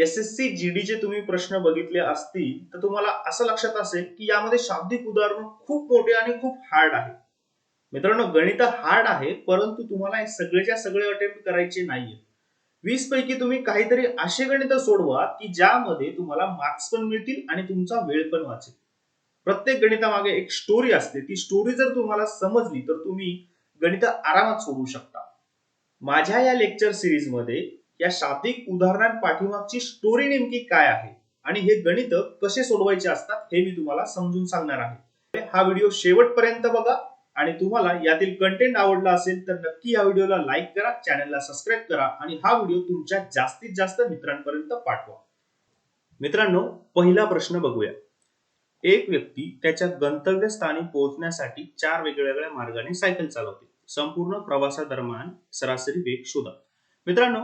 S S C जी चे तुम्ही प्रश्न बघितले असतील तर तुम्हाला असं लक्षात असेल की यामध्ये शाब्दिक उदाहरण खूप मोठे आणि खूप हार्ड आहे मित्रांनो गणित हार्ड आहे परंतु तुम्हाला हे सगळेच्या सगळे अटेम्प्ट करायचे नाहीये. वीस पैकी तुम्ही काहीतरी असे गणित सोडवा की ज्यामध्ये तुम्हाला मार्क्स पण मिळतील आणि तुमचा वेळ पण वाचेल. प्रत्येक गणितामागे एक स्टोरी असते. ती स्टोरी जर तुम्हाला समजली तर तुम्ही गणित आरामात सोडवू शकता. माझ्या या लेक्चर सिरीजमध्ये या शाब्दिक उदाहरणांपाठीमागची स्टोरी नेमकी काय आहे? आणि हे गणित कसे सोडवायचे असतात हे मी तुम्हाला समजून सांगणार आहे. हा व्हिडिओ शेवटपर्यंत बघा आणि तुम्हाला यातील कंटेंट आवडला असेल तर नक्की या व्हिडिओला लाईक करा चॅनलला सबस्क्राईब करा आणि हा व्हिडिओ तुमच्या जास्तीत जास्त मित्रांपर्यंत पाठवा. मित्रांनो पहिला प्रश्न बघूया. एक व्यक्ती त्याच्या गंतव्यस्थानी पोहोचण्यासाठी चार वेगवेगळ्या मार्गाने सायकल चालवते. संपूर्ण प्रवासादरम्यान सरासरी वेग शोधा. मित्रांनो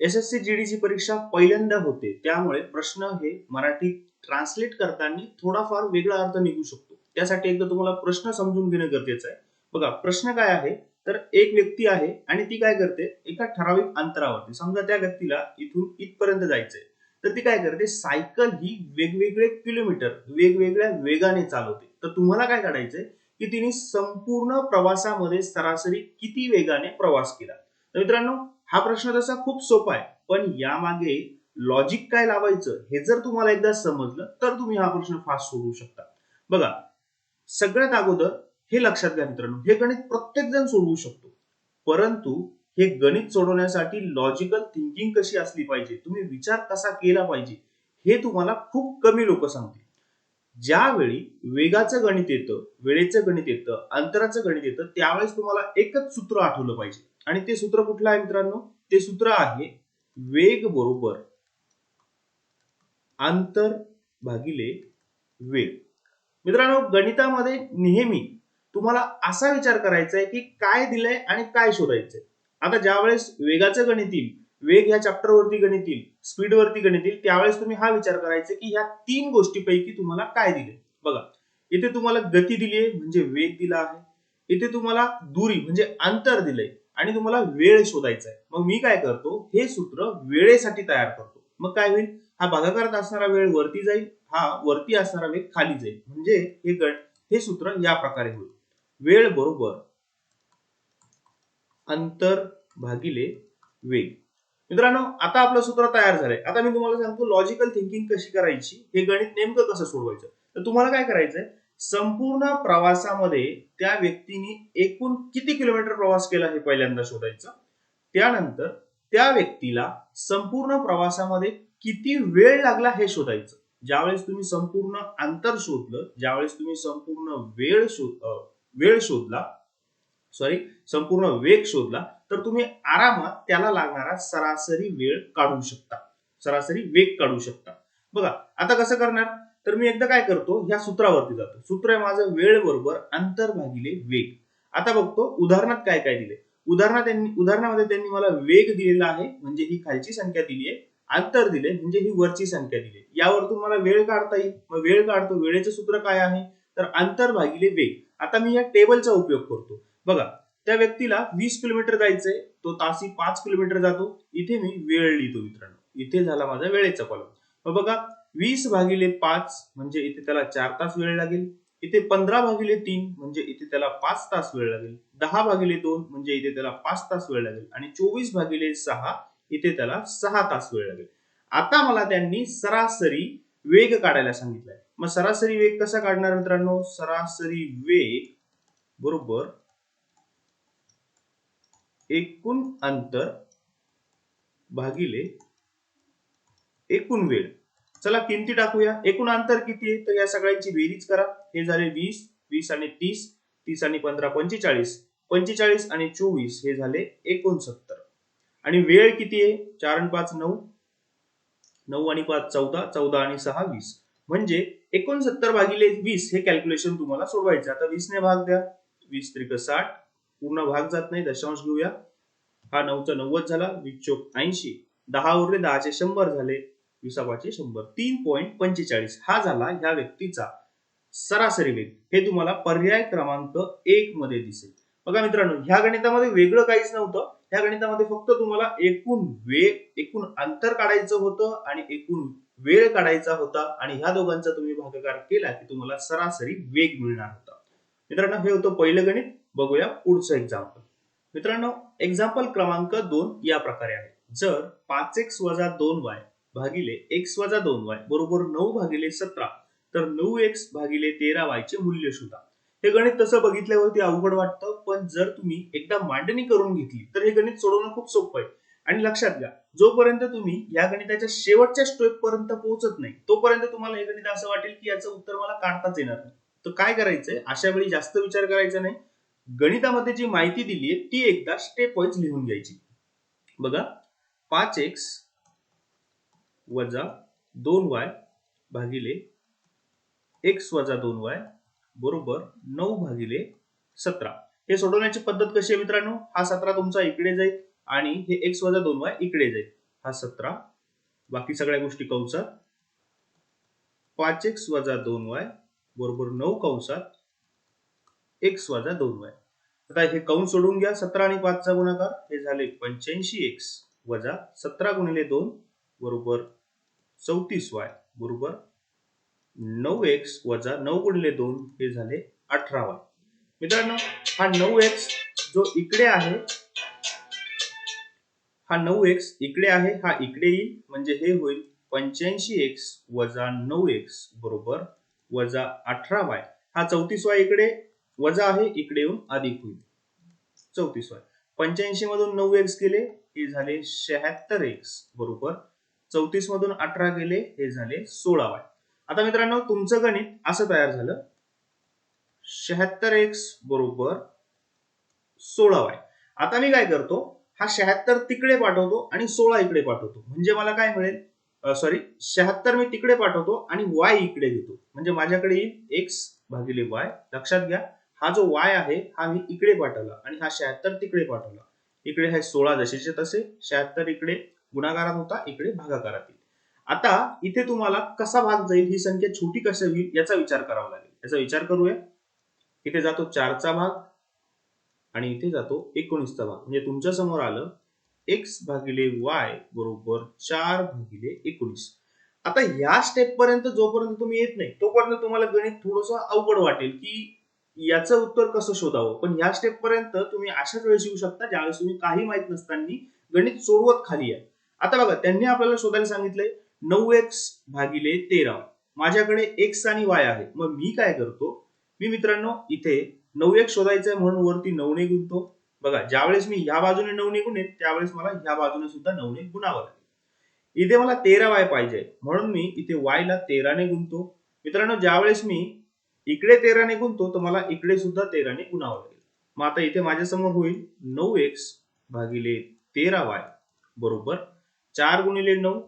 एस एस सी परीक्षा पहिल्यांदा होते. त्यामुळे प्रश्न हे मराठी ट्रान्सलेट करताना थोडाफार वेगळा अर्थ निघू शकतो. त्यासाठी एकदा तुम्हाला प्रश्न समजून घेणं गरजेचं आहे. बघा प्रश्न काय आहे? तर एक व्यक्ती आहे आणि ती काय करते? एका ठराविक अंतरावरती समजा त्या व्यक्तीला इथून इथपर्यंत जायचंय. तर ती काय करते? सायकल ही वेगवेगळे किलोमीटर वेगवेगळ्या वेगाने चालवते. तर तुम्हाला काय काढायचंय? की तिने संपूर्ण प्रवासामध्ये सरासरी किती वेगाने प्रवास केला. तर मित्रांनो हा प्रश्न तसा खूप सोपा आहे. पण यामागे लॉजिक काय लावायचं हे जर तुम्हाला एकदा समजलं तर तुम्ही हा प्रश्न फास्ट सोडवू शकता. बघा सगळ्यात अगोदर हे लक्षात घ्या मित्रांनो हे गणित प्रत्येक जण सोडवू शकतो. परंतु हे गणित सोडवण्यासाठी लॉजिकल थिंकिंग कशी असली पाहिजे तुम्ही विचार कसा केला पाहिजे हे तुम्हाला खूप कमी लोक सांगतील. ज्यावेळी वेगाचं गणित येतं वेळेचं गणित येतं अंतराचं गणित येतं त्यावेळेस तुम्हाला एकच सूत्र आठवलं पाहिजे. आणि ते सूत्र कुठलं आहे मित्रांनो? ते सूत्र आहे वेग बरोबर अंतर भागिले वेग. मित्रांनो गणितामध्ये नेहमी तुम्हाला असा विचार करायचा आहे की काय दिलंय आणि काय शोधायचंय. आता ज्यावेळेस वेगाचं गणित येईल वेग ह्या चॅप्टर वरती गणित येईल स्पीडवरती गणित येईल त्यावेळेस तुम्ही हा विचार करायचा की ह्या तीन गोष्टीपैकी तुम्हाला काय दिले बघा इथे तुम्हाला गती दिली आहे म्हणजे वेग दिला आहे. इथे तुम्हाला दुरी म्हणजे अंतर दिलंय. आणि तुम्हाला वेळ शोधायचा आहे मग मी काय करतो हे सूत्र वेळेसाठी तयार करतो. मग काय होईल? हा भागाकारात असणारा वेळ वरती जाईल हा वरती असणारा वेळ खाली जाईल. म्हणजे हे गट हे सूत्र या प्रकारे होईल. वेळ बरोबर अंतर भागिले वेग. मित्रांनो आता आपलं सूत्र तयार झालंय. आता मी तुम्हाला सांगतो लॉजिकल थिंकिंग कशी करायची हे गणित नेमकं कसं सोडवायचं? तर तुम्हाला काय करायचंय? संपूर्ण प्रवासामध्ये त्या व्यक्तीने एकूण किती किलोमीटर प्रवास केला हे पहिल्यांदा शोधायचं? त्यानंतर त्या व्यक्तीला संपूर्ण प्रवासामध्ये किती वेळ लागला हे शोधायचं. ज्यावेळेस तुम्ही संपूर्ण अंतर शोधलं ज्यावेळेस तुम्ही संपूर्ण वेळ शोध वेळ शोधला सॉरी संपूर्ण वेग शोधला तर तुम्ही आरामात त्याला लागणारा सरासरी वेळ काढू शकता. सरासरी वेग काढू शकता. बघा आता कसं करणार? तर मी एकदा काय करतो ह्या सूत्रावरती जातो. सूत्र आहे माझं वेळ बरोबर अंतर भागिले वेग. आता बघतो उदाहरणात काय काय दिले उदाहरणात त्यांनी उदाहरणामध्ये त्यांनी मला वेग दिलेला आहे म्हणजे ही खालची संख्या दिली आहे. अंतर दिले म्हणजे ही वरची संख्या दिली यावरतून मला वेळ काढता येईल. मग वेळ काढतो वेळेचं सूत्र काय आहे? तर अंतर भागिले वेग. आता मी या टेबलचा उपयोग करतो. बघा त्या व्यक्तीला वीस किलोमीटर जायचंय तो तासी पाच किलोमीटर जातो. इथे मी वेळ लिहितो मित्रांनो. इथे झाला माझा वेळेचा कॉलम मग बघा वीस भागिले पाच म्हणजे इथे त्याला चार तास वेळ लागेल. इथे पंधरा भागिले तीन म्हणजे इथे त्याला पाच तास वेळ लागेल. दहा भागिले दोन म्हणजे इथे त्याला पाच तास वेळ लागेल. आणि चोवीस भागिले सहा इथे त्याला सहा तास वेळ लागेल. आता मला त्यांनी सरासरी वेग काढायला सांगितलाय मग सरासरी वेग कसा काढणार मित्रांनो? सरासरी वेग बरोबर एकूण अंतर भागिले एकूण वेळ. चला किमती टाकूया. एकूण अंतर किती आहे? तर या सगळ्यांची बेरीज करा. हे झाले वीस वीस आणि तीस तीस आणि पंधरा पंचेचाळीस. पंचेचाळीस आणि चोवीस हे झाले एकोणसत्तर. आणि वेळ किती आहे? चार आणि पाच नऊ. नऊ आणि पाच चौदा. चौदा आणि सहा वीस. म्हणजे एकोणसत्तर भागिले वीस हे कॅल्क्युलेशन तुम्हाला सोडवायचं आता वीसने भाग द्या. वीस त्रिक साठ. पूर्ण भाग जात नाही दशांश घेऊया. हा नऊचा नव्वद झाला. वीस चोक ऐंशी. दहा उरले दहाचे शंभर झाले. विसावाचे शंभर. तीन पॉईंट पंचेचाळीस. हा झाला ह्या व्यक्तीचा सरासरी वेग. हे तुम्हाला पर्याय क्रमांक एक मध्ये दिसेल. बघा मित्रांनो ह्या गणितामध्ये वेगळं काहीच नव्हतं. ह्या गणितामध्ये फक्त तुम्हाला एकूण वेग एकूण अंतर काढायचं होतं आणि एकूण वेळ काढायचा होता. आणि ह्या दोघांचा तुम्ही भागाकार केला की तुम्हाला सरासरी वेग मिळणार होता. मित्रांनो हे होतं पहिलं गणित. बघूया पुढचं एक्झाम्पल मित्रांनो एक्झाम्पल क्रमांक दोन या प्रकारे आहे. जर पाच एक्स वजा दोन वाय भागिले एक्स वजा दोन वाय बरोबर नऊ भागिले सतरा. तर नऊ एक्स भागिले तेरा वायचे मूल्य शोधा. हे गणित तसं बघितल्यावरती अवघड वाटतं पण जर तुम्ही एकदा मांडणी करून घेतली तर हे गणित सोडवणं खूप सोपं आहे. आणि लक्षात घ्या जोपर्यंत तुम्ही या गणिताच्या शेवटच्या स्टेप पर्यंत पोहोचत नाही तोपर्यंत तुम्हाला हे गणित असं वाटेल की याचं उत्तर मला काढताच येणार नाही. तर काय करायचंय? अशा वेळी जास्त विचार करायचा नाही. गणितामध्ये जी माहिती दिली आहे ती एकदा स्टेप वाईज लिहून घ्यायची. बघा पाच एक्स वजा दोन वाय भागिले एक्स वजा दोन वाय बरोबर नऊ भागिले सतरा. हे सोडवण्याची पद्धत कशी आहे मित्रांनो? हा सतरा तुमचा इकडे जाईल आणि हे एक्स वजा दोन वाय इकडे जाईल. हा सतरा. बाकी सगळ्या गोष्टी कंसात. पाच एक्स वजा दोन वाय बरोबर नऊ कंसात. एक्स वजा दोन वाय. आता हे कंस सोडून घ्या सतरा आणि पाचचा गुणाकार. हे झाले पंच्याऐंशी एक्स वजा सतरा गुणिले दोन बरोबर चौतीस वाय बरोबर नऊ एक्स वजा नऊ गुणले दोन हे झाले अठरा वाय. मित्रांनो हा नऊ एक्स जो इकडे आहे हा नऊ एक्स इकडे आहे हा इकडे येईल म्हणजे हे होईल पंच्याऐंशी एक्स वजा नऊ एक्स बरोबर वजा अठरा वाय. हा चौतीस वाय इकडे वजा आहे इकडे येऊन अधिक होईल. चौतीस वाय. पंच्याऐंशी मधून नऊ एक्स गेले हे झाले शहात्तर एक्स बरोबर चौतीस मधून अठरा गेले हे झाले सोळा वाय. आता मित्रांनो तुमचं गणित असं तयार झालं. शहात्तर एक्स बरोबर सोळा वाय. आता मी काय करतो हा शहात्तर तिकडे पाठवतो आणि सोळा इकडे पाठवतो. म्हणजे मला काय मिळेल? सॉरी शहात्तर मी तिकडे पाठवतो आणि वाय इकडे घेतो. म्हणजे माझ्याकडे येईल एक्स भागिले वाय. लक्षात घ्या हा जो वाय आहे हा मी इकडे पाठवला आणि हा शहात्तर तिकडे पाठवला. इकडे हे सोळा जसेचे तसे शहात्तर इकडे गुणाकारात होता इकडे भागाकारात येईल. आता इथे तुम्हाला कसा भाग जाईल ही संख्या छोटी कशी होईल याचा विचार करावा लागेल. याचा विचार करूया. इथे जातो चारचा भाग आणि इथे जातो एकोणीसचा भाग. म्हणजे तुमच्यासमोर आलं एक्स भागिले वाय बरोबर चार भागिले एकोणीस. आता या स्टेप पर्यंत जोपर्यंत तुम्ही येत नाही तोपर्यंत तुम्हाला गणित थोडस अवघड वाटेल की याचं उत्तर कसं शोधावं. पण या स्टेप पर्यंत तुम्ही अशाच वेळेस येऊ शकता ज्यावेळेस तुम्ही काही माहीत नसताना गणित सोडवत खाली आहे आता बघा त्यांनी आपल्याला शोधायला सांगितलंय नऊ एक्स भागिले तेरा. माझ्याकडे एक्स आणि वाय आहे. मग मी काय करतो? मी मित्रांनो इथे नऊ एक शोधायचंय म्हणून वरती नऊने गुंतो बघा ज्यावेळेस मी ह्या बाजूने नऊने गुणेन त्यावेळेस मला ह्या बाजूने सुद्धा नऊने गुणावं लागेल. इथे मला तेरा वाय पाहिजे. म्हणून मी इथे वायला तेराने गुंतो मित्रांनो ज्यावेळेस मी इकडे तेराने गुंतो तर मला इकडे सुद्धा तेराने गुणावं लागेल. मग आता इथे माझ्यासमोर होईल नऊ एक्स भागिले तेरा वाय बरोबर? चार गुणिले नऊ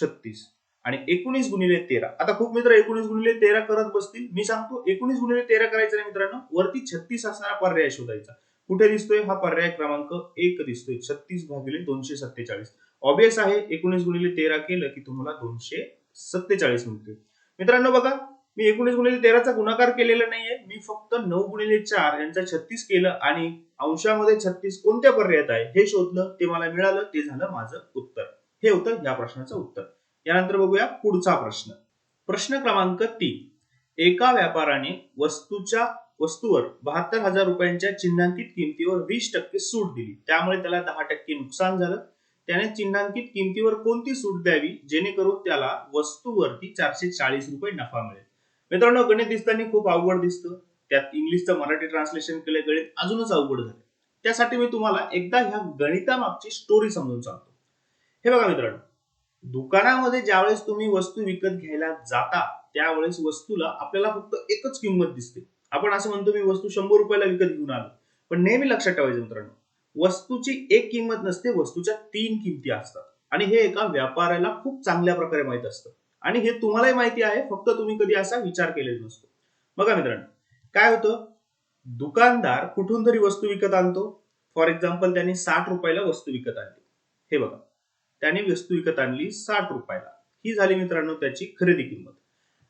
छत्तीस. आणि एकोणीस गुणिले तेरा. आता खूप मित्र एकोणीस गुणिले तेरा करत बसतील. मी सांगतो एकोणीस गुणिले तेरा करायचं नाही मित्रांनो. वरती छत्तीस असणारा पर्याय शोधायचा. कुठे दिसतोय? हा पर्याय क्रमांक एक दिसतोय. छत्तीस भागिले दोनशे सत्तेचाळीस. ऑबियस आहे एकोणीस गुणिले तेरा केलं की तुम्हाला दोनशे सत्तेचाळीस मिळते. मित्रांनो बघा मी एकोणीस गुणिले तेराचा गुणाकार केलेला नाहीये. मी फक्त नऊ गुणिले चार यांचा छत्तीस केलं आणि अंशामध्ये छत्तीस कोणत्या पर्यायात आहे? हे शोधलं ते मला मिळालं ते झालं माझं उत्तर. हे होतं या प्रश्नाचं उत्तर. यानंतर बघूया पुढचा प्रश्न. प्रश्न क्रमांक तीन. एका व्यापाराने वस्तूच्या वस्तूवर बहात्तर हजार रुपयांच्या चिन्हांकित किमतीवर वीस टक्के सूट दिली. त्यामुळे त्याला दहा टक्के नुकसान झालं. त्याने चिन्हांकित किमतीवर कोणती सूट द्यावी? जेणेकरून त्याला वस्तूवरती चारशे चाळीस रुपये नफा मिळेल. मित्रांनो गणित दिसताना खूप अवघड दिसतं. त्यात इंग्लिशचं मराठी ट्रान्सलेशन केलं गणित अजूनच अवघड झालं त्यासाठी मी तुम्हाला एकदा ह्या गणितामागची स्टोरी समजून सांगतो. हे बघा मित्रांनो दुकानामध्ये ज्यावेळेस तुम्ही वस्तू विकत घ्यायला जाता त्यावेळेस वस्तूला आपल्याला फक्त एकच किंमत दिसते. आपण असं म्हणतो मी वस्तू शंभर रुपयाला विकत घेऊन आलो. पण नेहमी लक्षात ठेवायचं मित्रांनो वस्तूची एक किंमत नसते वस्तूच्या तीन किमती असतात. आणि हे एका व्यापाऱ्याला खूप चांगल्या प्रकारे माहीत असतं. आणि हे तुम्हालाही माहिती आहे फक्त तुम्ही कधी असा विचार केलेला नसतो. बघा मित्रांनो काय होतं? दुकानदार कुठून तरी वस्तू विकत आणतो. फॉर एक्झाम्पल त्यांनी साठ रुपयाला वस्तू विकत आणली. हे बघा. त्याने वस्तू विकत आणली साठ रुपयाला. ही झाली मित्रांनो त्याची खरेदी किंमत.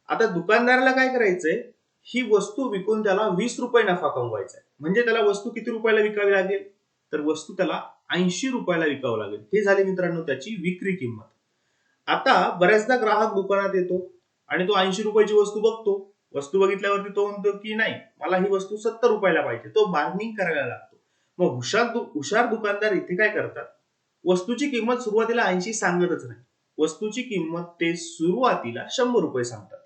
आता दुकानदाराला काय करायचंय? ही वस्तू विकून त्याला वीस रुपये नफा कमवायचा आहे म्हणजे त्याला वस्तू किती रुपयाला विकावी लागेल? तर वस्तू त्याला ऐंशी रुपयाला विकावं लागेल. हे झाली मित्रांनो त्याची विक्री किंमत. आता बऱ्याचदा ग्राहक दुकानात येतो आणि तो ऐंशी रुपयाची वस्तू बघतो. वस्तू बघितल्यावरती तो म्हणतो की नाही मला ही वस्तू सत्तर रुपयाला पाहिजे. तो बार्गनिंग करायला लागतो. मग हुशार दु- हुशार दुकानदार इथे काय करतात? वस्तूची किंमत सुरुवातीला ऐंशी सांगतच नाही. वस्तूची किंमत ते सुरुवातीला शंभर रुपये सांगतात.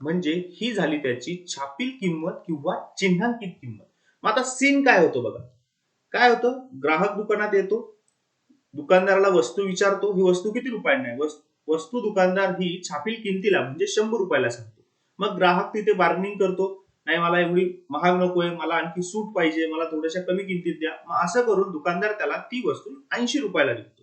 म्हणजे ही झाली त्याची छापील किंमत किंवा चिन्हांकित किंमत. मग आता सीन काय होतो बघा. काय होतं? ग्राहक दुकानात येतो. दुकानदाराला वस्तू विचारतो. ही वस्तू किती रुपयांना आहे? वस्तू दुकानदार ही छापील किमतीला म्हणजे शंभर रुपयाला सांगतो. मग ग्राहक तिथे बार्गनिंग करतो. नाही मला एवढी महाग नकोय मला आणखी सूट पाहिजे मला थोड्याशा कमी किमतीत द्या. मग असं करून दुकानदार त्याला ती वस्तू ऐंशी रुपयाला विकतो.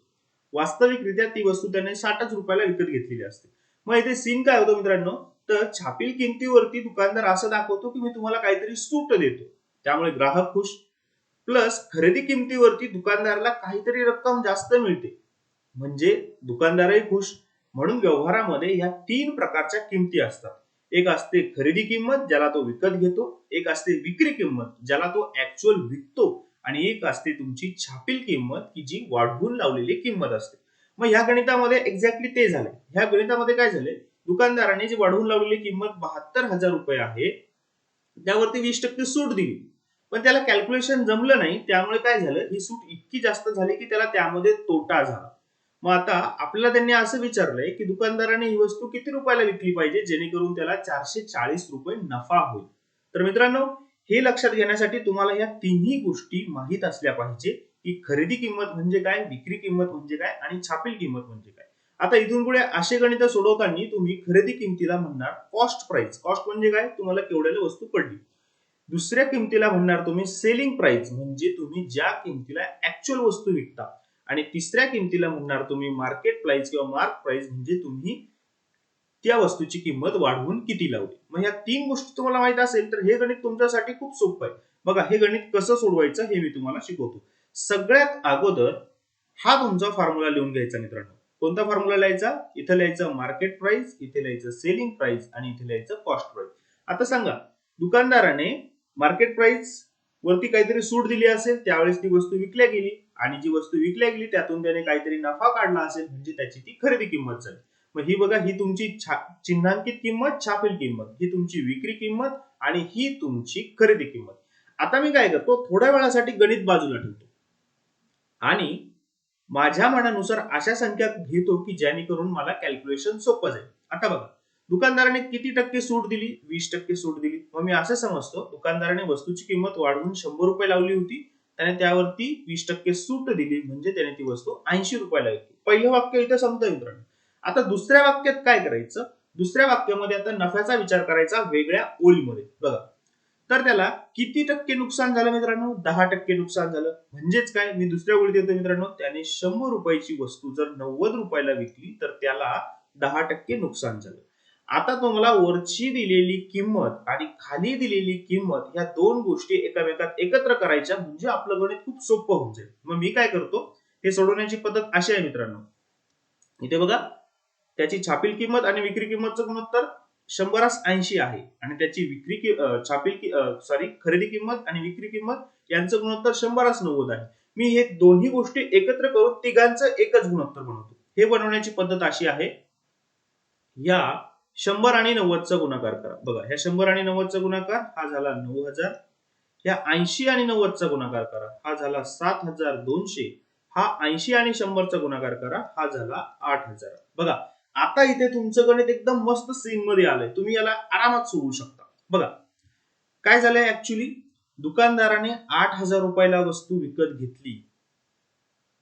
वास्तविकरित्या ती वस्तू त्याने साठच रुपयाला विकत घेतलेली असते. मग इथे सीन काय होतो मित्रांनो? तर छापील किमतीवरती दुकानदार असं दाखवतो की मी तुम्हाला काहीतरी सूट देतो. त्यामुळे ग्राहक खुश. प्लस खरेदी किमतीवरती दुकानदाराला काहीतरी रक्कम जास्त मिळते. म्हणजे दुकानदारही खुश. म्हणून व्यवहारामध्ये ह्या तीन प्रकारच्या किमती असतात. एक असते खरेदी किंमत ज्याला तो विकत घेतो. एक असते विक्री किंमत ज्याला तो ऍक्च्युअल विकतो. आणि एक असते तुमची छापील किंमत की जी वाढवून लावलेली किंमत असते. मग ह्या गणितामध्ये एक्झॅक्टली ते झालं ह्या गणितामध्ये काय झाले दुकानदाराने जी वाढवून लावलेली किंमत बहात्तर हजार रुपये आहे त्यावरती वीस टक्के सूट दिली. पण त्याला कॅल्क्युलेशन जमलं नाही त्यामुळे काय झालं? ही सूट इतकी जास्त झाली की त्याला त्यामध्ये तोटा झाला. मग आता आपल्याला त्यांनी असं विचारलंय की दुकानदाराने ही वस्तू किती रुपयाला विकली पाहिजे? जेणेकरून त्याला चारशे चाळीस रुपये नफा होईल. तर मित्रांनो हे लक्षात घेण्यासाठी तुम्हाला या तिन्ही गोष्टी माहीत असल्या पाहिजे की खरेदी किंमत म्हणजे काय विक्री किंमत म्हणजे काय आणि छापील किंमत म्हणजे काय. आता इथून पुढे असे गणित सोडवताना तुम्ही खरेदी किमतीला म्हणणार कॉस्ट प्राइस कॉस्ट म्हणजे काय? तुम्हाला केवढ्याला वस्तू पडली. दुसऱ्या किमतीला म्हणणार तुम्ही सेलिंग प्राइस म्हणजे तुम्ही ज्या किमतीला ऍक्च्युअल वस्तू विकता. आणि तिसऱ्या किमतीला म्हणणार तुम्ही मार्केट प्राइस किंवा मार्क प्राइस म्हणजे तुम्ही त्या वस्तूची किंमत वाढवून किती लावली. मग ह्या तीन गोष्टी तुम्हाला माहीत असेल तर हे गणित तुमच्यासाठी खूप सोपं आहे. बघा हे गणित कसं सोडवायचं हे मी तुम्हाला शिकवतो. सगळ्यात अगोदर हा तुमचा फॉर्म्युला लिहून घ्यायचा मित्रांनो. कोणता फॉर्म्युला लिहायचा? इथे लिहायचं मार्केट प्राइस इथे लिहायचं सेलिंग प्राइस आणि इथे लिहायचं कॉस्ट प्राइस आता सांगा दुकानदाराने मार्केट प्राइस वरती काहीतरी सूट दिली असेल त्यावेळेस ती वस्तू विकल्या गेली. आणि जी वस्तू विकल्या गेली त्यातून त्याने काहीतरी नफा काढला असेल म्हणजे त्याची ती खरेदी किंमत झाली. मग ही बघा ही तुमची चिन्हांकित किंमत छापील किंमत. ही तुमची विक्री किंमत आणि ही तुमची खरेदी किंमत. आता मी काय करतो थोड्या वेळासाठी गणित बाजूला ठेवतो. आणि माझ्या मनानुसार अशा संख्या घेतो की जेणेकरून मला कॅल्क्युलेशन सोपं जाईल. आता बघा. दुकानदाराने किती टक्के सूट दिली? वीस टक्के सूट दिली. मग मी असं समजतो दुकानदाराने वस्तूची किंमत वाढवून शंभर रुपये लावली होती. त्याने त्यावरती वीस टक्के सूट दिली म्हणजे त्याने ती वस्तू ऐंशी रुपयाला विकली पहिलं वाक्य इथं संपतं मित्रांनो. आता दुसऱ्या वाक्यात काय करायचं? दुसऱ्या वाक्यामध्ये आता नफ्याचा विचार करायचा वेगळ्या ओळीमध्ये. बघा. तर त्याला किती टक्के नुकसान झालं मित्रांनो? दहा टक्के नुकसान झालं. म्हणजेच काय? मी दुसऱ्या ओळीत येतो मित्रांनो. त्याने शंभर रुपयाची वस्तू जर नव्वद रुपयाला विकली तर त्याला दहा टक्के नुकसान झालं. आता तुम्हाला वरची दिलेली किंमत आणि खाली दिलेली किंमत या दोन गोष्टी एकामेकात एकत्र करायच्या म्हणजे आपलं गणित खूप सोपं होऊन जाईल. मग मी काय करतो? हे सोडवण्याची पद्धत अशी आहे मित्रांनो. इथे बघा. त्याची छापील किंमत आणि विक्री किंमतचं गुणोत्तर शंभरास ऐंशी आहे. आणि त्याची विक्री कि- छापील सॉरी खरेदी किंमत आणि विक्री किंमत यांचं गुणोत्तर शंभरास नव्वद आहे. मी हे दोन्ही गोष्टी एकत्र करून तिघांचं एकच गुणोत्तर बनवतो. हे बनवण्याची पद्धत अशी आहे. या शंभर आणि नव्वदचा गुणाकार करा. बघा ह्या शंभर आणि नव्वदचा गुणाकार हा झाला नऊ हजार. ह्या ऐंशी आणि नव्वदचा गुणाकार करा हा झाला सात हजार दोनशे. हा ऐंशी आणि शंभरचा गुणाकार करा हा झाला आठ हजार. बघा आता इथे तुमचं गणित एकदम मस्त सीन मध्ये आलंय. तुम्ही याला आरामात सोडवू शकता. बघा काय झालंय ऍक्च्युली दुकानदाराने आठ हजार रुपयाला वस्तू विकत घेतली.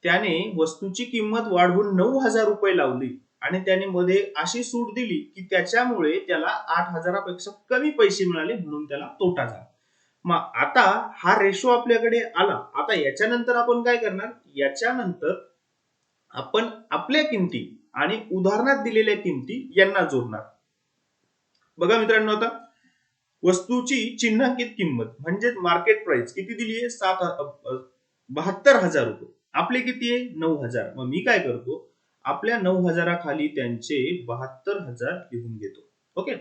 त्याने वस्तूची किंमत वाढवून नऊ हजार रुपये लावली. आणि त्याने मध्ये अशी सूट दिली की त्याच्यामुळे त्याला आठ हजारापेक्षा कमी पैसे मिळाले म्हणून त्याला तोटा झाला. मग आता हा रेशो आपल्याकडे आला. आता याच्यानंतर आपण काय करणार? याच्यानंतर आपण आपल्या किमती आणि उदाहरणात दिलेल्या किमती यांना जोडणार. बघा मित्रांनो आता. वस्तूची चिन्हांकित किंमत म्हणजेच मार्केट प्राइस किती दिली आहे सात बहात्तर हजार रुपये. आपले किती आहे? नऊ हजार. मग मी काय करतो? आपल्या नऊ हजाराखाली त्यांचे बहात्तर हजार लिहून घेतो. ओके?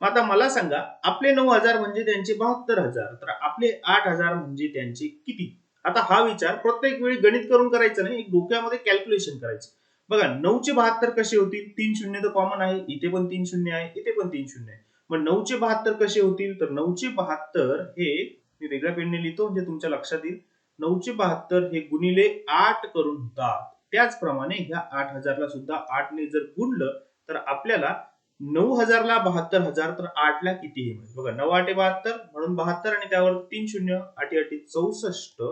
मग आता मला सांगा आपले नऊ हजार म्हणजे त्यांचे बहात्तर हजार तर आपले आठ हजार म्हणजे त्यांचे किती? आता हा विचार प्रत्येक वेळी गणित करून करायचा नाही एक डोक्यामध्ये कॅल्क्युलेशन करायचं. बघा नऊचे बहात्तर कसे होतील? तीन शून्य तर कॉमन आहे इथे पण तीन शून्य आहे इथे पण तीन शून्य आहे. मग नऊचे बहात्तर कसे होतील? तर नऊचे बहात्तर हे मी वेगळ्या पेनने लिहितो म्हणजे तुमच्या लक्षात येईल. नऊचे बहात्तर हे गुणिले आठ करून होतात त्याचप्रमाणे ह्या आठ हजारला सुद्धा आठने जर गुणलं तर आपल्याला नऊ हजारला बहात्तर हजार तर आठला कितीही मिळेल. बघा नऊ आठे बहात्तर म्हणून बहात्तर आणि त्यावर तीन शून्य आठी आठी चौसष्ट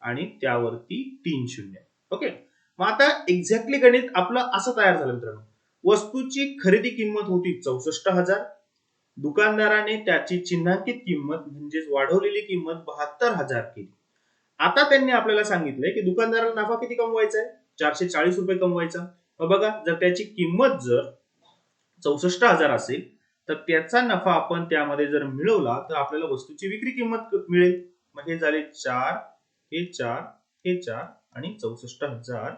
आणि त्यावरती तीन शून्य. ओके? मग आता एक्झॅक्टली गणित आपलं असं तयार झालं मित्रांनो. वस्तूची खरेदी किंमत होती चौसष्ट हजार. दुकानदाराने त्याची चिन्हांकित किंमत म्हणजेच वाढवलेली किंमत बहात्तर हजार केली. आता त्यांनी आपल्याला सांगितलंय की दुकानदाराला नफा किती कमवायचा आहे? चारशे चाळीस रुपये कमवायचा. मग बघा जर त्याची किंमत जर चौसष्ट हजार असेल तर त्याचा नफा आपण त्यामध्ये जर मिळवला तर आपल्याला वस्तूची विक्री किंमत मिळेल. मग हे झाले चार हे चार हे चार आणि चौसष्ट हजार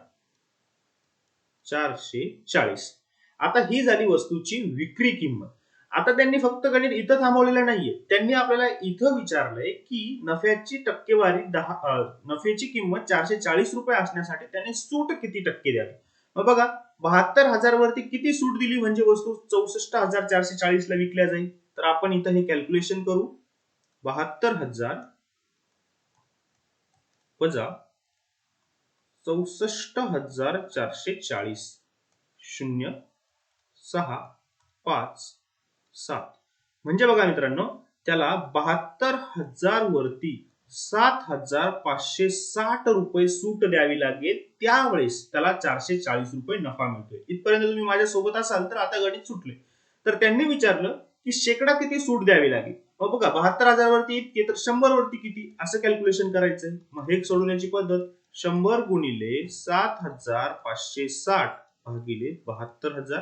चारशे चाळीस आता ही झाली वस्तूची विक्री किंमत. आता त्यांनी फक्त गणित इथं थांबवलेलं नाहीये. त्यांनी आपल्याला इथं विचारलंय की नफ्याची टक्केवारी दहा नफ्याची किंमत चारशे चाळीस रुपये असण्यासाठी त्यांनी सूट किती टक्के द्यावी मग बघा बहात्तर हजार वरती किती सूट दिली म्हणजे वस्तू? चौसष्ट हजार चारशे चाळीस ला विकल्या जाईल. तर आपण इथं हे कॅल्क्युलेशन करू. बहात्तर हजार वजा चौसष्ट हजार चारशे चाळीस. शून्य सहा पाच सात. म्हणजे बघा मित्रांनो त्याला बहात्तर हजार वरती सात हजार पाचशे साठ रुपये सूट द्यावी लागेल. त्यावेळेस त्याला चारशे चाळीस रुपये नफा मिळतोय. इथपर्यंत तुम्ही माझ्या सोबत असाल तर आता गणित सुटले. तर त्यांनी विचारलं की शेकडा किती सूट द्यावी लागेल? मग बघा बहात्तर हजार वरती इतके तर शंभर वरती किती? असं कॅल्क्युलेशन करायचंय. मग हे सोडवण्याची पद्धत. शंभर गुणिले सात हजार पाचशे साठ भागिले बहात्तर हजार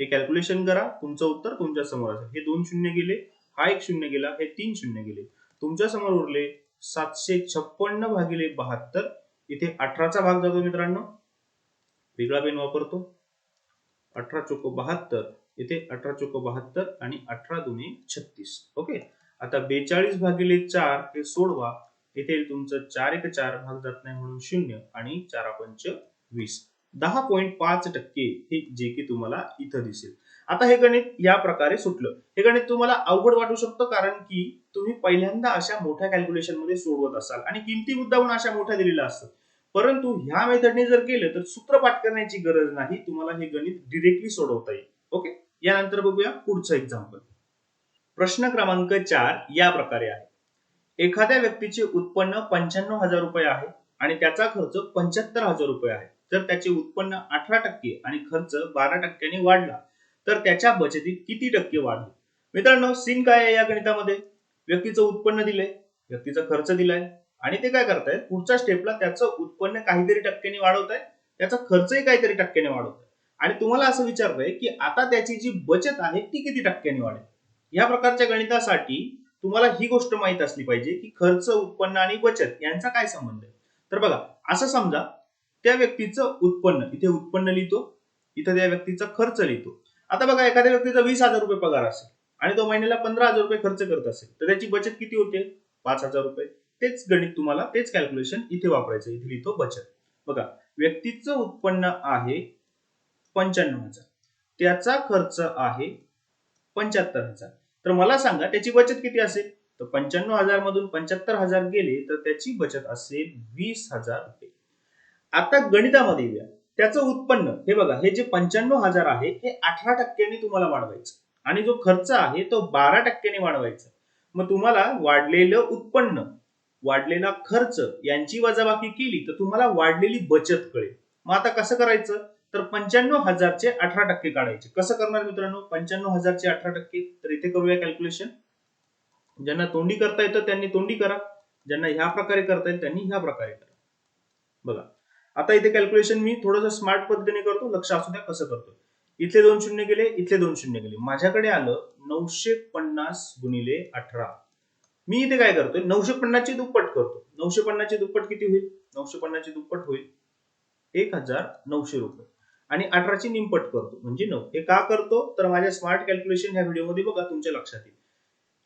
हे कॅल्क्युलेशन करा. तुमचं उत्तर तुमच्यासमोर असेल. हे दोन शून्य गेले हा एक शून्य गेला हे तीन शून्य गेले. तुमच्यासमोर उरले सातशे छप्पन्न भागिले बहात्तर. इथे अठराचा भाग जातो मित्रांनो. वेगळा पेन वापरतो. अठरा चोक बहात्तर. इथे अठरा चोक बहात्तर आणि अठरा दुने छत्तीस. ओके? आता बेचाळीस भागिले चार हे सोडवा. इथे तुमचं चार एक चार भाग जात नाही म्हणून शून्य आणि चार पंच वीस. दहा पॉईंट पाच टक्के हे जे की तुम्हाला इथं दिसेल. आता हे गणित या प्रकारे सुटलं. हे गणित तुम्हाला अवघड वाटू शकतं कारण की तुम्ही पहिल्यांदा अशा मोठ्या कॅल्क्युलेशनमध्ये सोडवत असाल आणि किमती मुद्दाहून अशा मोठ्या दिलेल्या असतात. परंतु ह्या मेथडने जर केलं तर सूत्रपाठ करण्याची गरज नाही तुम्हाला हे गणित डिरेक्टली सोडवता येईल. ओके यानंतर बघूया पुढचं एक्झाम्पल प्रश्न क्रमांक चार या प्रकारे आहे. एखाद्या व्यक्तीचे उत्पन्न पंच्याण्णव हजार रुपये आहे आणि त्याचा खर्च पंच्याहत्तर हजार रुपये आहे. जर त्याचे उत्पन्न अठरा टक्के आणि खर्च बारा टक्क्यांनी वाढला तर त्याच्या बचतीत किती टक्के वाढ मित्रांनो सीन काय आहे या गणितामध्ये? व्यक्तीचं उत्पन्न दिलंय व्यक्तीचा खर्च दिलाय आणि ते काय करतायत? पुढच्या स्टेपला त्याचं उत्पन्न काहीतरी टक्क्यांनी वाढवत आहे त्याचा खर्चही काहीतरी टक्क्याने वाढवत आहे आणि तुम्हाला असं विचारलंय की आता त्याची जी बचत आहे ती किती टक्क्यांनी वाढेल? या प्रकारच्या गणितासाठी तुम्हाला ही गोष्ट माहीत असली पाहिजे की खर्च उत्पन्न आणि बचत यांचा काय संबंध आहे? तर बघा असं समजा त्या व्यक्तीचं उत्पन्न. इथे उत्पन्न लिहितो इथं त्या व्यक्तीचा खर्च लिहितो. आता बघा एखाद्या व्यक्तीचा वीस हजार रुपये पगार असेल आणि तो महिन्याला पंधरा हजार रुपये खर्च करत असेल तर त्याची बचत किती होते? पाच हजार रुपये. तेच गणित तुम्हाला तेच कॅल्क्युलेशन इथे वापरायचं इथे लिहितो बचत. बघा व्यक्तीचं उत्पन्न आहे पंच्याण्णव हजार. त्याचा खर्च आहे पंच्याहत्तर हजार. तर मला सांगा त्याची बचत किती असेल? तर पंच्याण्णव हजार मधून पंच्याहत्तर हजार गेले तर त्याची बचत असेल वीस हजार रुपये. आता गणितामध्ये येऊया. त्याचं उत्पन्न हे बघा हे जे पंच्याण्णव हजार आहे हे अठरा टक्क्यांनी तुम्हाला वाढवायचं. आणि जो खर्च आहे तो बारा टक्क्यांनी वाढवायचा. मग तुम्हाला वाढलेलं उत्पन्न वाढलेला खर्च यांची वजाबाकी केली तर तुम्हाला वाढलेली बचत कळेल. मग आता कसं करायचं? तर पंच्याण्णव हजारचे अठरा टक्के काढायचे. कसं करणार मित्रांनो? पंच्याण्णव हजारचे अठरा टक्के. तर इथे करूया कॅल्क्युलेशन ज्यांना तोंडी करता येतं त्यांनी तोंडी करा. ज्यांना ह्या प्रकारे करता येईल त्यांनी ह्या प्रकारे करा. बघा. आता इथे कॅल्क्युलेशन मी थोडंसं स्मार्ट पद्धतीने करतो लक्ष असू द्या कसं करतो इथले दोन शून्य गेले इथले दोन शून्य गेले माझ्याकडे आलं नऊशे पन्नास गुणिले अठरा. मी इथे काय करतोय? नऊशे पन्नासची दुप्पट करतो. नऊशे पन्नासची दुप्पट किती होईल? नऊशे पन्नासची दुप्पट होईल एक हजार नऊशे रुपये. आणि अठराची निमपट करतो म्हणजे नऊ. हे का करतो? तर माझ्या स्मार्ट कॅल्क्युलेशन ह्या व्हिडिओमध्ये बघा तुमच्या लक्षात येईल.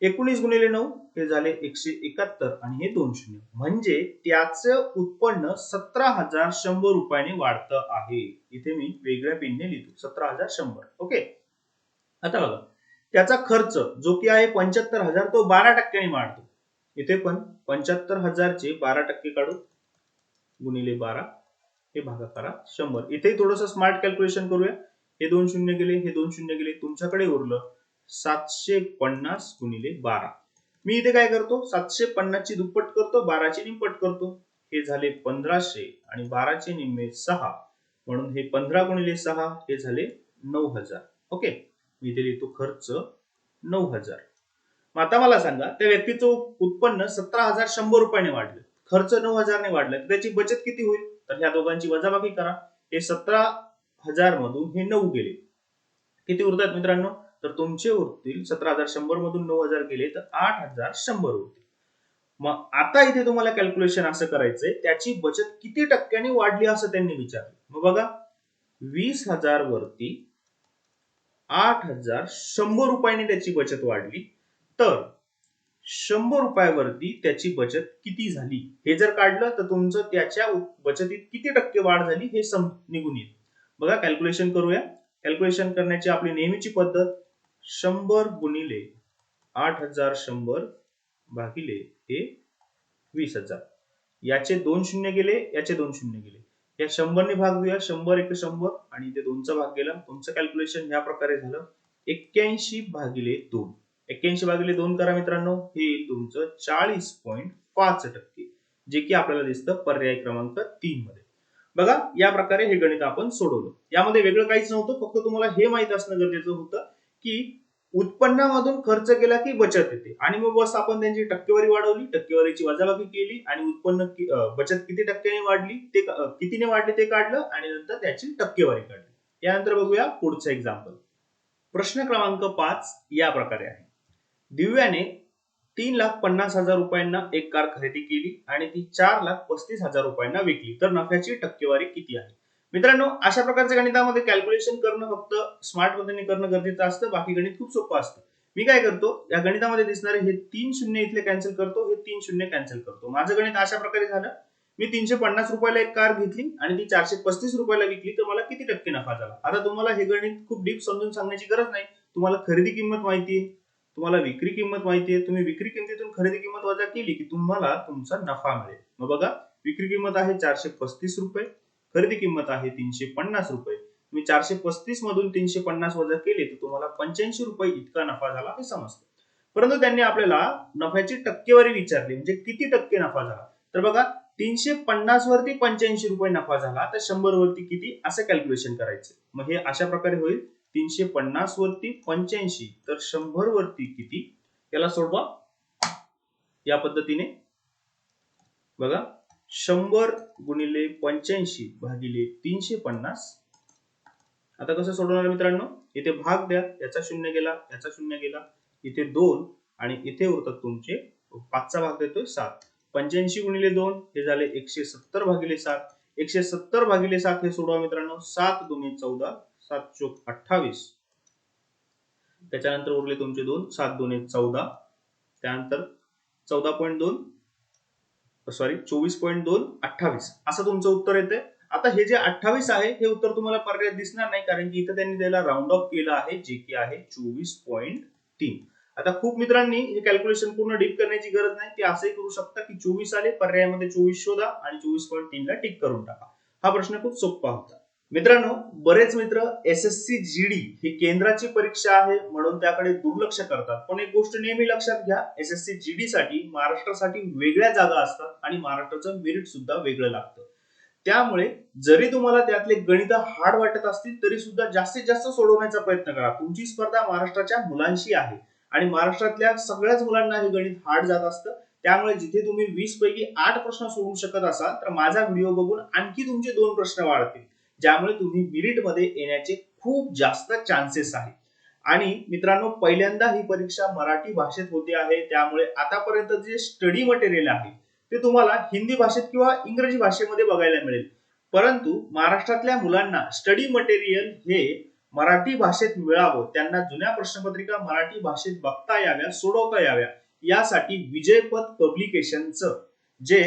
एकोणीस गुणिले नऊ हे झाले एकशे एकाहत्तर आणि हे दोन शून्य. म्हणजे त्याचं उत्पन्न सतरा हजार शंभर रुपयाने वाढतं आहे. इथे मी वेगळ्या पेनने लिहितो. सतरा हजार शंभर. ओके? आता बघा. त्याचा खर्च जो की आहे पंच्याहत्तर हजार तो बारा टक्क्यांनी वाढतो. इथे पण पंच्याहत्तर हजारचे बारा टक्के काढू. गुणिले बारा हे भागा करा. शंभर. इथे थोडस स्मार्ट कॅल्क्युलेशन करूया. हे दोन शून्य गेले हे दोन शून्य गेले. तुमच्याकडे उरलं. सातशे पन्नास गुणिले बारा. मी इथे काय करतो? सातशे पन्नासची दुप्पट करतो बाराची निम्पट करतो. हे झाले पंधराशे आणि बाराचे निम्मे सहा. म्हणून हे पंधरा गुणिले सहा हे झाले नऊ हजार. ओके? मी इथे लिहितो खर्च नऊ हजार. मग आता मला सांगा त्या व्यक्तीचं उत्पन्न सतरा हजार शंभर रुपयाने वाढलं. खर्च नऊ हजारने वाढलं. तर त्याची बचत किती होईल? तर ह्या दोघांची वजाबाकी करा. हे सतरा हजार मधून हे नऊ गेले. किती उरतात मित्रांनो? तर तुमचे उरतील सतरा हजार शंभर मधून नऊ हजार गेले तर आठ हजार शंभर उरतील मग आता इथे तुम्हाला कॅल्क्युलेशन असं करायचंय त्याची बचत किती टक्क्यांनी वाढली असं त्यांनी विचारलं. मग बघा वीस हजार वरती आठ हजार शंभर रुपयाने त्याची बचत वाढली. तर शंभर रुपयावरती त्याची बचत किती झाली? हे जर काढलं तर तुमचं त्याच्या बचतीत किती टक्के वाढ झाली हे सम निघून येईल. बघा कॅल्क्युलेशन करूया. कॅल्क्युलेशन करण्याची आपली नेहमीची पद्धत शंभर गुणिले आठ हजार शंभर भागिले हे वीस हजार. याचे दोन शून्य गेले याचे दोन शून्य गेले. या शंभरने भाग देऊया शंभर एक शंभर आणि इथे दोनचा भाग गेला. तुमचं कॅल्क्युलेशन ह्या प्रकारे झालं. एक्क्याऐंशी भागिले दोन. एक्क्याऐंशी भागिले दोन करा मित्रांनो. हे तुमचं चाळीस पॉईंट पाच टक्के. जे की आपल्याला दिसतं पर्याय क्रमांक तीन मध्ये. बघा या प्रकारे हे गणित आपण सोडवलं. यामध्ये वेगळं काहीच नव्हतं. फक्त तुम्हाला हे माहीत असणं गरजेचं होतं की उत्पन्नामधून खर्च केला की बचत येते आणि मग बस आपण त्यांची टक्केवारी वाढवली टक्केवारीची वजाबाकी केली आणि उत्पन्न बचत किती टक्क्याने वाढली ते कितीने वाढली ते काढलं आणि नंतर त्याची टक्केवारी काढली. यानंतर बघूया पुढचं एक्झाम्पल प्रश्न क्रमांक पाच या प्रकारे आहे. दिव्याने तीन लाख पन्नास हजार रुपयांना एक कार खरेदी केली आणि ती चार लाख पस्तीस हजार रुपयांना विकली. तर नफ्याची टक्केवारी किती आहे? मित्रांनो अशा प्रकारच्या गणितामध्ये कॅल्क्युलेशन करणं फक्त स्मार्ट पद्धतीने करणं गरजेचं असतं. बाकी गणित खूप सोपं असतं. मी काय करतो या गणितामध्ये दिसणारे हे तीन शून्य इथले कॅन्सल करतो हे तीन शून्य कॅन्सल करतो. माझं गणित अशा प्रकारे झालं. मी तीनशे पन्नास रुपयाला एक कार घेतली आणि ती चारशे पस्तीस रुपयाला विकली तर मला किती टक्के नफा झाला? आता तुम्हाला हे गणित खूप डीप समजून सांगण्याची गरज नाही. तुम्हाला खरेदी किंमत माहिती आहे. तुम्हाला विक्री किंमत माहिती आहे. तुम्ही विक्री किंमतीतून खरेदी किंमत वजा केली की तुम्हाला तुमचा नफा मिळेल. मग बघा विक्री किंमत आहे चारशे पस्तीस रुपये. खरेदी किंमत आहे तीनशे पन्नास रुपये. तुम्ही चारशे पस्तीस मधून तीनशे पन्नास वजा केले तर तुम्हाला पंच्याऐंशी रुपये इतका नफा झाला हे समजतं. परंतु त्यांनी आपल्याला नफ्याची टक्केवारी विचारली म्हणजे किती टक्के नफा झाला? तर बघा तीनशे पन्नास वरती पंच्याऐंशी रुपये नफा झाला तर शंभर वरती किती? असं कॅल्क्युलेशन करायचं. मग हे अशा प्रकारे होईल. तीनशे पन्नास वरती पंच्याऐंशी तर शंभर वरती किती? याला सोडवा. या पद्धतीने. बघा. शंभर गुणिले पंच्याऐंशी भागिले तीनशे पन्नास. आता कसं सोडवणार मित्रांनो? इथे भाग द्या याचा शून्य गेला याचा शून्य गेला इथे दोन आणि इथे उरतात तुमचे पाचचा भाग देतोय सात. पंच्याऐंशी गुणिले दोन हे झाले एकशे सत्तर भागिले सात. एकशे सत्तर भागिले सात हे सोडवा मित्रांनो सात दोन्ही चौदा सात चोक अठ्ठावीस. त्याच्यानंतर उरले तुमचे दोन सात दोन चौदा. त्यानंतर चौदा पॉईंट दोन सॉरी चोवीस पॉईंट दोन अठ्ठावीस. असं तुमचं उत्तर येते आता हे जे अठ्ठावीस आहे हे उत्तर तुम्हाला पर्याय दिसणार नाही कारण की इथं त्यांनी त्याला राऊंड ऑफ केलं आहे जे की आहे चोवीस पॉईंट तीन. आता खूप मित्रांनी हे कॅल्क्युलेशन पूर्ण डीप करण्याची गरज नाही. ते असंही करू शकता की चोवीस आले पर्यायामध्ये चोवीस शोधा आणि चोवीस पॉईंट तीन ला टिक करून टाका. हा प्रश्न खूप सोपा होता. मित्रांनो बरेच मित्र S S C G D ही केंद्राची परीक्षा आहे म्हणून त्याकडे दुर्लक्ष करतात. पण एक गोष्ट नेहमी लक्षात घ्या एस एस सी जीडी साठी महाराष्ट्रासाठी वेगळ्या जागा असतात आणि महाराष्ट्राचं मेरिट सुद्धा वेगळं लागतं. त्यामुळे जरी तुम्हाला त्यातले गणित हार्ड वाटत असतील तरी सुद्धा जास्तीत जास्त सोडवण्याचा प्रयत्न करा. तुमची स्पर्धा महाराष्ट्राच्या मुलांशी आहे आणि महाराष्ट्रातल्या सगळ्याच मुलांना हे गणित हार्ड जात असतं. त्यामुळे जिथे तुम्ही वीस पैकी आठ प्रश्न सोडवू शकत असाल तर माझा व्हिडिओ बघून आणखी तुमचे दोन प्रश्न वाढतील. ज्यामुळे तुम्ही मिरिटमध्ये येण्याचे खूप जास्त चान्सेस आहेत. आणि मित्रांनो पहिल्यांदा ही परीक्षा मराठी भाषेत होते आहे. त्यामुळे आतापर्यंत जे स्टडी मटेरियल आहे ते तुम्हाला हिंदी भाषेत किंवा इंग्रजी भाषेमध्ये बघायला मिळेल. परंतु महाराष्ट्रातल्या मुलांना स्टडी मटेरियल हे मराठी भाषेत मिळावं त्यांना जुन्या प्रश्नपत्रिका मराठी भाषेत बघता याव्या सोडवता याव्या यासाठी विजयपथ पब्लिकेशनचं जे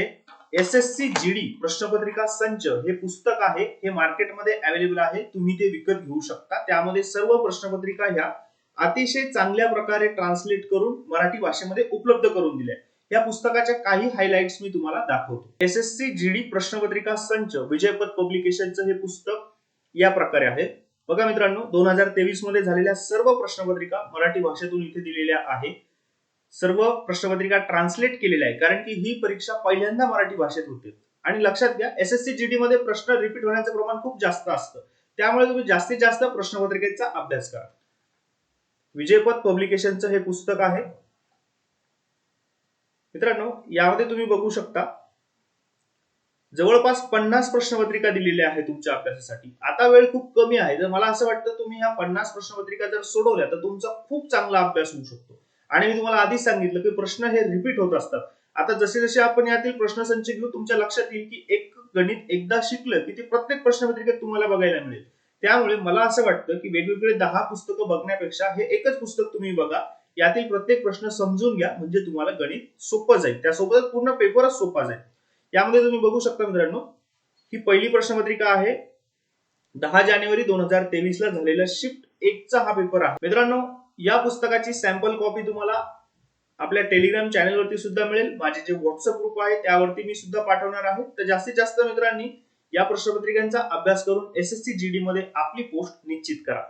S S C G D प्रश्नपत्रिका संच हे पुस्तक आहे हे मार्केटमध्ये अवेलेबल आहे तुम्ही ते विकत घेऊ शकता. त्यामध्ये सर्व प्रश्नपत्रिका ह्या अतिशय चांगल्या प्रकारे ट्रान्सलेट करून मराठी भाषेमध्ये उपलब्ध करून दिल्या. या पुस्तकाच्या काही हायलाइट्स मी तुम्हाला दाखवतो. S S C G D प्रश्नपत्रिका संच विजयपद पब्लिकेशनचं हे पुस्तक या प्रकारे आहे. बघा मित्रांनो दोन हजार तेवीसमध्ये झालेल्या सर्व प्रश्नपत्रिका मराठी भाषेतून इथे दिलेल्या आहे. सर्व प्रश्नपत्रिका ट्रान्सलेट केलेल्या आहे कारण की ही परीक्षा पहिल्यांदा मराठी भाषेत होते. आणि लक्षात घ्या S S C G D मध्ये प्रश्न रिपीट होण्याचं प्रमाण खूप जास्त असतं. त्यामुळे तुम्ही जास्तीत जास्त प्रश्नपत्रिकेचा अभ्यास करा. विजयपथ पब्लिकेशनचं हे पुस्तक आहे. मित्रांनो यामध्ये तुम्ही बघू शकता जवळपास पन्नास प्रश्नपत्रिका दिलेल्या आहेत तुमच्या अभ्यासासाठी. आता वेळ खूप कमी आहे. जर मला असं वाटतं तुम्ही ह्या पन्नास प्रश्नपत्रिका जर सोडवल्या तर तुमचा खूप चांगला अभ्यास होऊ शकतो. आणि मी तुम्हाला आधीच सांगितलं की प्रश्न हे रिपीट होत असतात. आता जसे जसे आपण यातील प्रश्नसंच घेऊ तुमच्या लक्षात येईल की एक गणित एकदा शिकलं की ते प्रत्येक प्रश्नपत्रिकेत तुम्हाला बघायला मिळेल. त्यामुळे मला असं वाटतं की वेगवेगळे दहा पुस्तकं बघण्यापेक्षा हे एकच पुस्तक तुम्ही बघा. यातील प्रत्येक प्रश्न समजून घ्या म्हणजे तुम्हाला गणित सोपं जाईल. त्यासोबतच पूर्ण पेपरच सोपा जाईल. यामध्ये तुम्ही बघू शकता मित्रांनो ही पहिली प्रश्नपत्रिका आहे. दहा जानेवारी दोन हजार तेवीस ला झालेला शिफ्ट एकचा हा पेपर आहे. मित्रांनो या पुस्तकाची सॅम्पल कॉपी तुम्हाला आपल्या टेलिग्राम चॅनलवरती सुद्धा मिळेल. माझे जे व्हॉट्सअप ग्रुप आहे त्यावरती मी सुद्धा पाठवणार आहे. तर जास्तीत जास्त मित्रांनी या प्रश्नपत्रिकांचा अभ्यास करून S S C G D मध्ये आपली पोस्ट निश्चित करा.